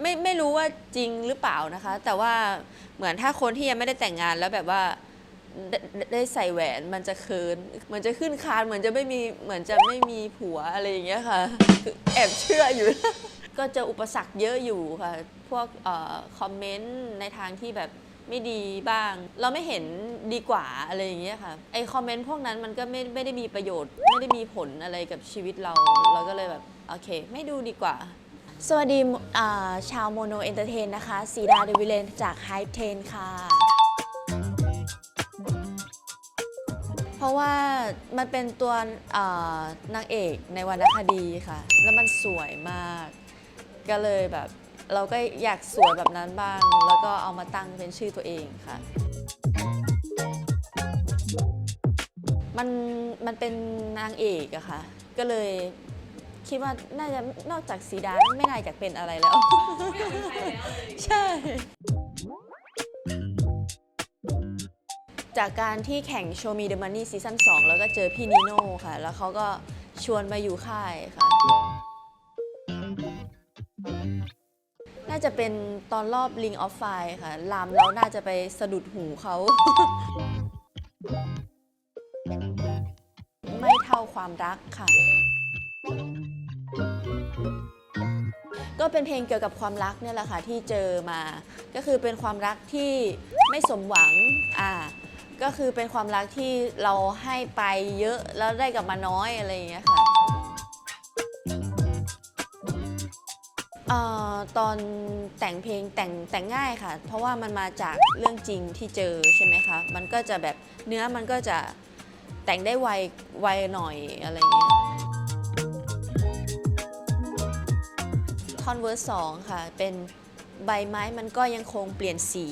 ไม่ไม่รู้ว่าจริงหรือเปล่านะคะ แต่ว่าเหมือนถ้าคนที่ยังไม่ได้แต่งงานแล้วแบบว่าได้ได้ใส่แหวนมันจะเคินเหมือนจะขึ้นคานเหมือนจะไม่มีเหมือนจะไม่มีผัวอะไรอย่างเงี้ยค่ะคือแอบเชื่ออยู่ ก็เจออุปสรรคเยอะอยู่ค่ะ พวกเออคอมเมนต์ในทางที่แบบไม่ดีบ้าง เราไม่เห็นดีกว่าอะไรอย่างเงี้ยค่ะไอคอมเมนต์พวกนั้นมันก็ไม่ไม่ได้มีประโยชน์ ไม่ได้มีผลอะไรกับชีวิตเรา เราก็เลยแบบ โอเค ไม่ดูดีกว่า สวัสดีชาวโมโนเอนเตอร์เทนนะคะสีดาเดวิเลนจาก Hype 10ค่ะ เพราะว่ามันเป็นตัวนางเอกในวรรณคดีค่ะ แล้วมันสวยมาก ก็เลยแบบเราก็อยากสวยแบบนั้นบ้าง แล้วก็เอามาตั้งเป็นชื่อตัวเองค่ะ มันมันเป็นนางเอกอะค่ะ ก็เลย คิดว่าน่าจะนอกจากสีดาไม่น่าจะเป็นอะไรแล้ว ใช่ จากการที่แข่ง Show Me the Money ซีซั่น2แล้วก็เจอพี่นิโน่ค่ะ แล้วเขาก็ชวนมาอยู่ค่ายค่ะ น่าจะเป็นตอนรอบ Ring of Fire ค่ะ ลามเราน่าจะไปสะดุดหูเขา ไม่เท่าความรักค่ะ ก็เป็นเพลงเกี่ยวกับความรักเนี่ยแหละค่ะที่เจอมา ก็คือเป็นความรักที่ไม่สมหวังอ่าก็คือเป็นความรักที่เราให้ไปเยอะแล้วได้กลับมาน้อยอะไรอย่างเงี้ยค่ะเอ่อตอนแต่งเพลงแต่งแต่งง่ายค่ะ เพราะว่ามันมาจากเรื่องจริงที่เจอใช่ไหมคะมันก็จะแบบเนื้อมันก็จะแต่งได้ไวไวหน่อยอะไรเงี้ย ท่อนเวอร์สองค่ะ เป็นใบไม้มันก็ยังคงเปลี่ยนสี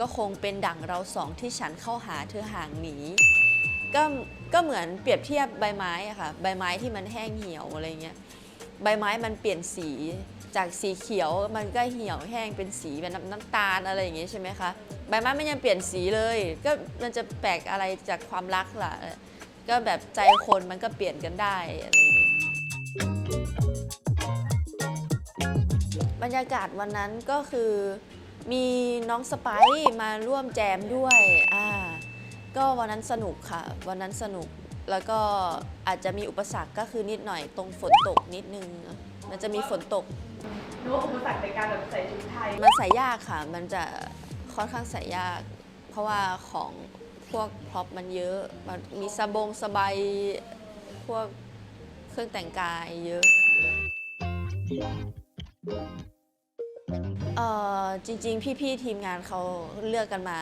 ก็คงเป็นดั่งเราสองที่ฉันเข้าหาเธอห่างหนีก็ก็เหมือนเปรียบเทียบใบไม้อะค่ะ ใบไม้ที่มันแห้งเหี่ยวอะไรเงี้ยใบไม้มันเปลี่ยนสีจากสีเขียวมันก็เหี่ยวแห้งเป็นสีเป็นน้ำน้ำตาลอะไรอย่างงี้ใช่ไหมคะใบไม้มันยังเปลี่ยนสีเลย ก็มันจะแปลกอะไรจากความรักล่ะก็แบบใจคนมันก็เปลี่ยนกันได้อะไรอย่างงี้ บรรยากาศวันนั้นก็คือมีน้องสไปซ์มาร่วมแจมด้วยอ่าก็วันนั้นสนุกค่ะ วันนั้นสนุกแล้วก็อาจจะมีอุปสรรคก็คือนิดหน่อยตรงฝนตกนิดนึง มันจะมีฝนตกรือว่าอุปสรรคในการแบบใส่ชุดไทย มันใส่ยากค่ะ มันจะค่อนข้างใส่ยาก เพราะว่าของพวกพร็อพมันเยอะ มันมีสบงสบายพวกเครื่องแต่งกายเยอะ เอ่อจริง ๆ พี่ๆทีมงานเขาเลือกกันมา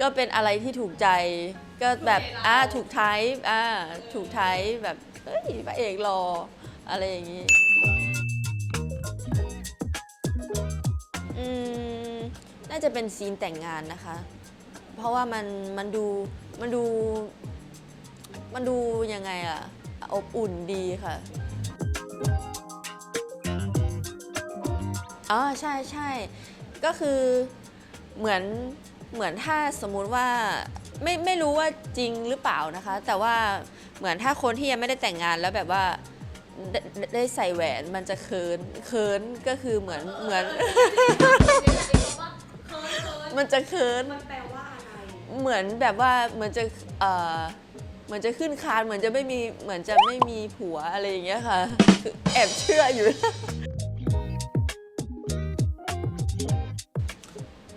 ก็เป็นอะไรที่ถูกใจ ก็แบบอ่าถูกไทป์อ่าถูกไทป์แบบเอ้ยพระเอกรออะไรอย่างนี้อืมน่าจะเป็นซีนแต่งงานนะคะ เพราะว่ามันมันดูมันดู มันดูยังไงอะอบอุ่นดีค่ะ อ๋อใช่ใช่ก็คือเหมือนเหมือนถ้าสมมุติว่าไม่ไม่รู้ว่าจริงหรือเปล่านะคะ แต่ว่าเหมือนถ้าคนที่ยังไม่ได้แต่งงานแล้วแบบว่าได้ได้ใส่แหวนมันจะเคินเคินก็คือเหมือนเหมือน มันจะเคินมันแปลว่าอะไรเหมือนแบบว่าเหมือนจะเอ่อเหมือนจะขึ้นคานเหมือนจะไม่มีเหมือนจะไม่มีผัวอะไรอย่างเงี้ยค่ะคือแอบเชื่ออยู่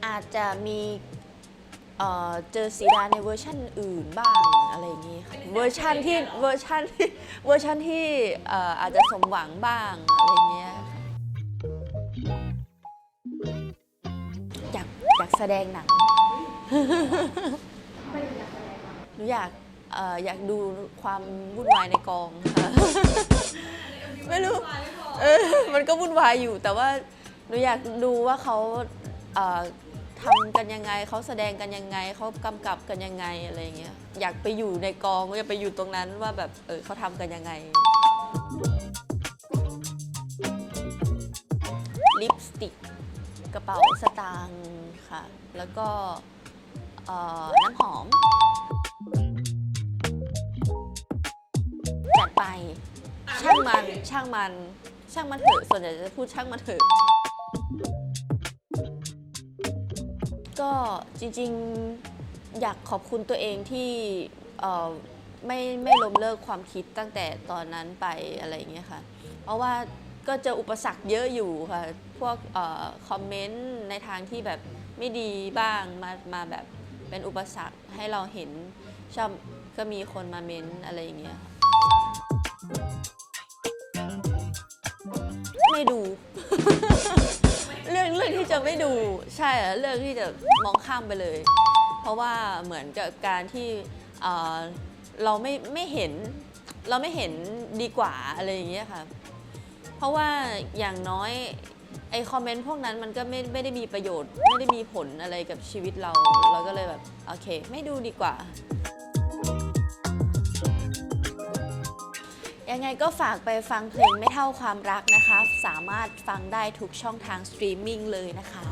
อาจจะมีเอ่อเจอสีดาในเวอร์ชันอื่นบ้างอะไรอย่างงี้ค่ะเวอร์ชันที่เวอร์ชันที่เวอร์ชันที่เอ่ออาจจะสมหวังบ้างอะไรเงี้ยอยากอยากแสดงหนัง หนูอยากเอ่ออยากดูความวุ่นวายในกองค่ะ ไม่รู้ เออ มันก็วุ่นวายอยู่ แต่ว่าหนูอยากดูว่าเขาเอ่อ ทำกันยังไงเขาแสดงกันยังไงเขากำกับกันยังไงอะไรเงี้ยอยากไปอยู่ในกองอยากไปอยู่ตรงนั้นว่าแบบเออเขาทำกันยังไง ลิปสติกกระเป๋าสตางค์ค่ะ แล้วก็น้ำหอมจัดไปช่างมันช่างมัน ช่างมันเถอะส่วนใหญ่จะพูดช่างมันเถอะ ก็จริงๆอยากขอบคุณตัวเองที่ไม่ไม่ล้มเลิกความคิดตั้งแต่ตอนนั้นไปอะไรอย่างเงี้ยค่ะ เพราะว่าก็เจออุปสรรคเยอะอยู่ค่ะ พวกอคอมเมนต์ในทางที่แบบไม่ดีบ้างมามาแบบเป็นอุปสรรคให้เราเห็นชอบก็มีคนมาเม้นอะไรอย่างเงี้ยค่ะไม่ดู เรื่องเรื่องที่จะไม่ดูใช่เรื่องที่จะมองข้ามไปเลย เพราะว่าเหมือนกับการที่เอ่อเราไม่ไม่เห็น เราไม่เห็นดีกว่าอะไรอย่างเงี้ยค่ะ เพราะว่าอย่างน้อยไอคอมเมนต์พวกนั้นมันก็ไม่ไม่ได้มีประโยชน์ ไม่ได้มีผลอะไรกับชีวิตเรา เราก็เลยแบบ โอเค ไม่ดูดีกว่า ยังไงก็ฝากไปฟังเพลงไม่เท่าความรักนะคะ สามารถฟังได้ทุกช่องทางสตรีมมิ่งเลยนะคะ